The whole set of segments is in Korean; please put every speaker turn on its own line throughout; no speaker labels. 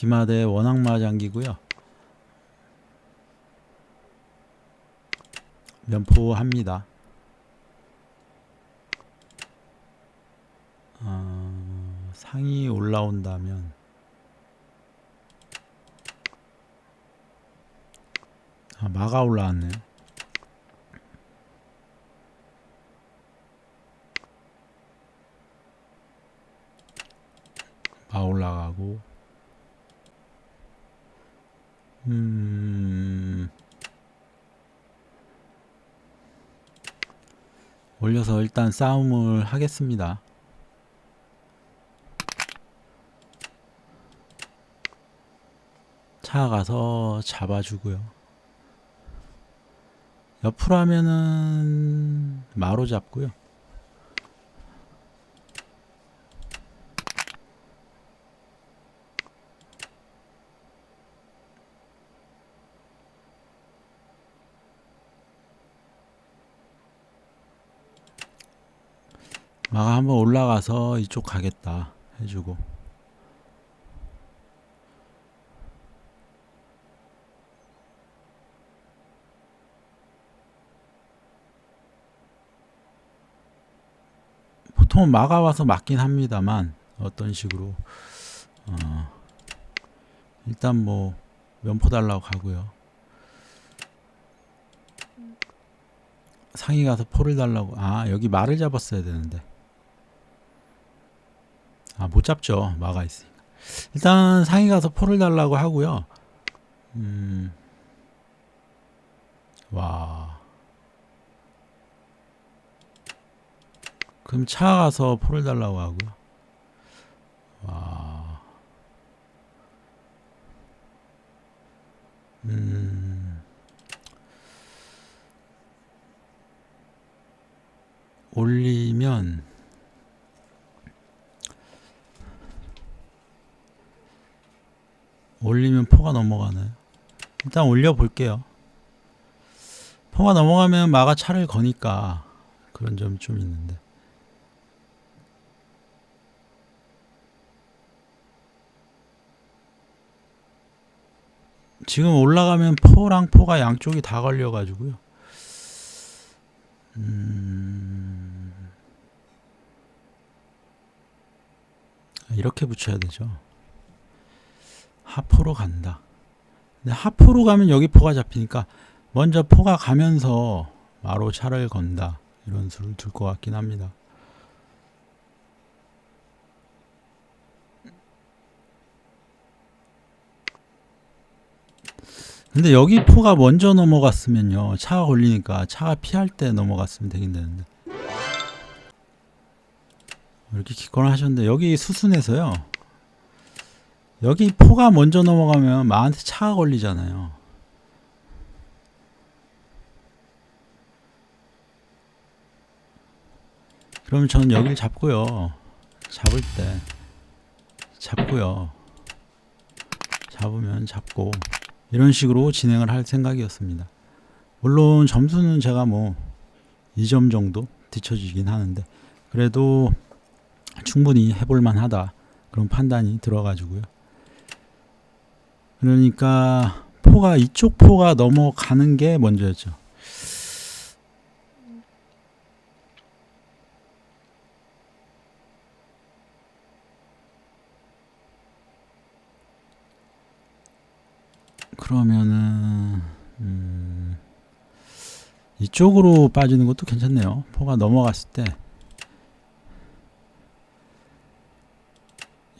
기마대 원앙마장기고요. 면포합니다. 어, 상이 올라온다면 아, 마가 올라왔네요. 마 올라가고 음 올려서 일단 싸움을 하겠습니다. 차 가서 잡아주고요. 옆으로 하면은 마로 잡고요. 마가 한번 올라가서 이쪽 가겠다 해주고. 보통은 마가 와서 맞긴 합니다만 어떤 식으로. 어, 일단 뭐 면포 달라고 가고요. 상이 가서 포를 달라고. 아 여기 말을 잡았어야 되는데 아 못 잡죠. 마가 있으니까. 일단 상이 가서 포를 달라고 하고요. 음. 와. 그럼 차 가서 포를 달라고 하고요. 와. 음. 올리면 올리면 포가 넘어가나요? 일단 올려 볼게요. 포가 넘어가면 마가 차를 거니까 그런 점이 좀 있는데. 지금 올라가면 포랑 포가 양쪽이 다 걸려가지고요. 음... 이렇게 붙여야 되죠. 하포로 간다. 근데 하포로 가면 여기 포가 잡히니까 먼저 포가 가면서 마로 차를 건다. 이런 수를 둘 것 같긴 합니다. 근데 여기 포가 먼저 넘어갔으면요. 차가 걸리니까 차가 피할 때 넘어갔으면 되긴 되는데. 이렇게 기권을 하셨는데 여기 수순에서요. 여기 포가 먼저 넘어가면 마한테 차가 걸리잖아요. 그러면 저는 여기를 잡고요. 잡을 때 잡고요. 잡으면 잡고 이런 식으로 진행을 할 생각이었습니다. 물론 점수는 제가 뭐 2점 정도 뒤쳐지긴 하는데 그래도 충분히 해볼 만하다 그런 판단이 들어가지고요. 그러니까 포가 이쪽 포가 넘어가는 게 먼저였죠. 그러면은 음, 이쪽으로 빠지는 것도 괜찮네요. 포가 넘어갔을 때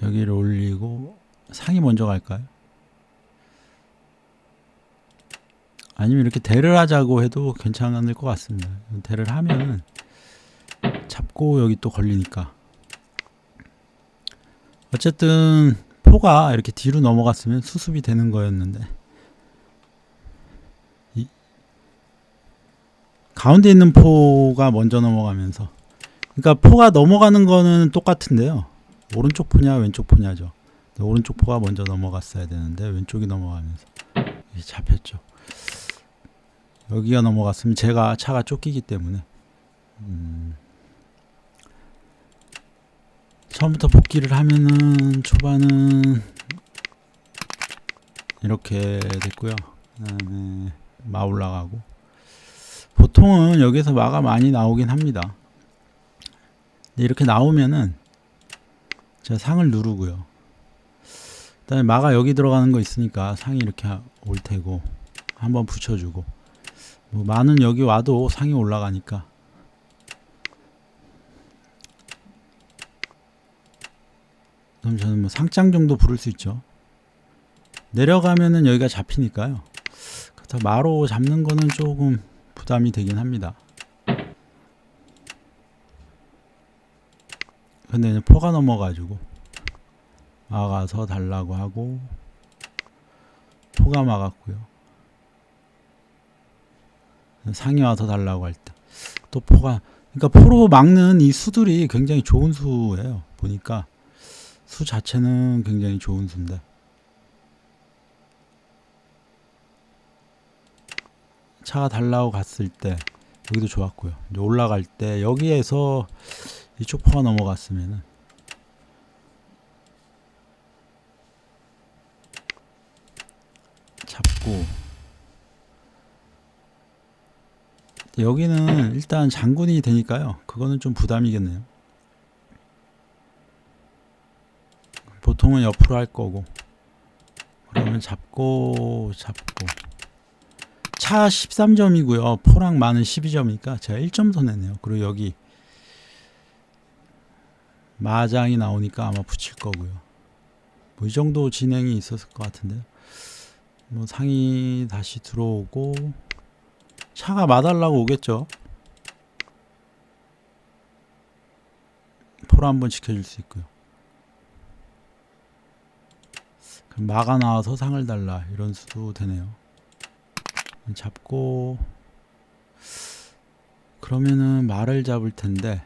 여기를 올리고 상이 먼저 갈까요? 아니면 이렇게 대를 하자고 해도 괜찮을 것 같습니다. 대를 하면은 잡고 여기 또 걸리니까 어쨌든 포가 이렇게 뒤로 넘어갔으면 수습이 되는 거였는데 이 가운데 있는 포가 먼저 넘어가면서 그러니까 포가 넘어가는 거는 똑같은데요. 오른쪽 포냐 왼쪽 포냐죠. 오른쪽 포가 먼저 넘어갔어야 되는데 왼쪽이 넘어가면서 잡혔죠. 여기가 넘어갔으면 제가 차가 쫓기기 때문에 음, 처음부터 복귀를 하면은 초반은 이렇게 됐고요. 그 다음에 마 올라가고 보통은 여기서 마가 많이 나오긴 합니다. 이렇게 나오면은 제가 상을 누르고요. 그 다음에 마가 여기 들어가는 거 있으니까 상이 이렇게 올 테고 한번 붙여주고 뭐 마는 여기 와도 상이 올라가니까 그럼 저는 뭐 상장 정도 부를 수 있죠. 내려가면은 여기가 잡히니까요. 그렇다 마로 잡는 거는 조금 부담이 되긴 합니다. 근데 이제 포가 넘어가지고 막아서 달라고 하고 포가 막았고요. 상이 와서 달라고 할 때 또 포가 그러니까 포로 막는 이 수들이 굉장히 좋은 수예요. 보니까 수 자체는 굉장히 좋은 수인데 차가 달라고 갔을 때 여기도 좋았고요. 올라갈 때 여기에서 이쪽 포가 넘어갔으면은 잡고 여기는 일단 장군이 되니까요. 그거는 좀 부담이겠네요. 보통은 옆으로 할 거고 그러면 잡고 잡고 차 13점이고요. 포랑 마는 12점이니까 제가 1점 손해네요. 그리고 여기 마장이 나오니까 아마 붙일 거고요. 뭐 이 정도 진행이 있었을 것 같은데요. 뭐 상이 다시 들어오고 차가 마달라고 오겠죠. 포로 한번 지켜줄 수 있고요. 그럼 마가 나와서 상을 달라 이런 수도 되네요. 잡고 그러면은 말을 잡을 텐데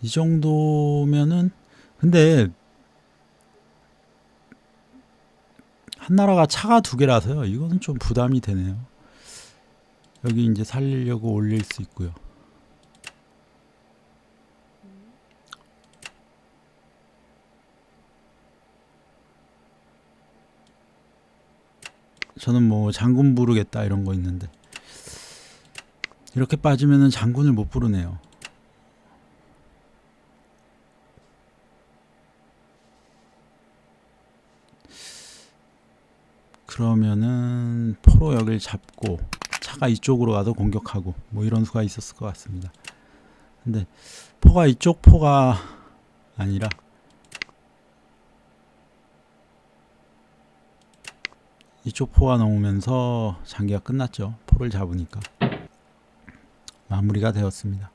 이 정도면은 근데 한나라가 차가 두 개라서요. 이거는 좀 부담이 되네요. 여기 이제 살리려고 올릴 수 있고요. 저는 뭐 장군 부르겠다 이런 거 있는데 이렇게 빠지면은 장군을 못 부르네요. 그러면은 포로 여길 잡고 차가 이쪽으로 가도 공격하고 뭐 이런 수가 있었을 것 같습니다. 근데 포가 이쪽 포가 아니라 이쪽 포가 넘으면서 장기가 끝났죠. 포를 잡으니까 마무리가 되었습니다.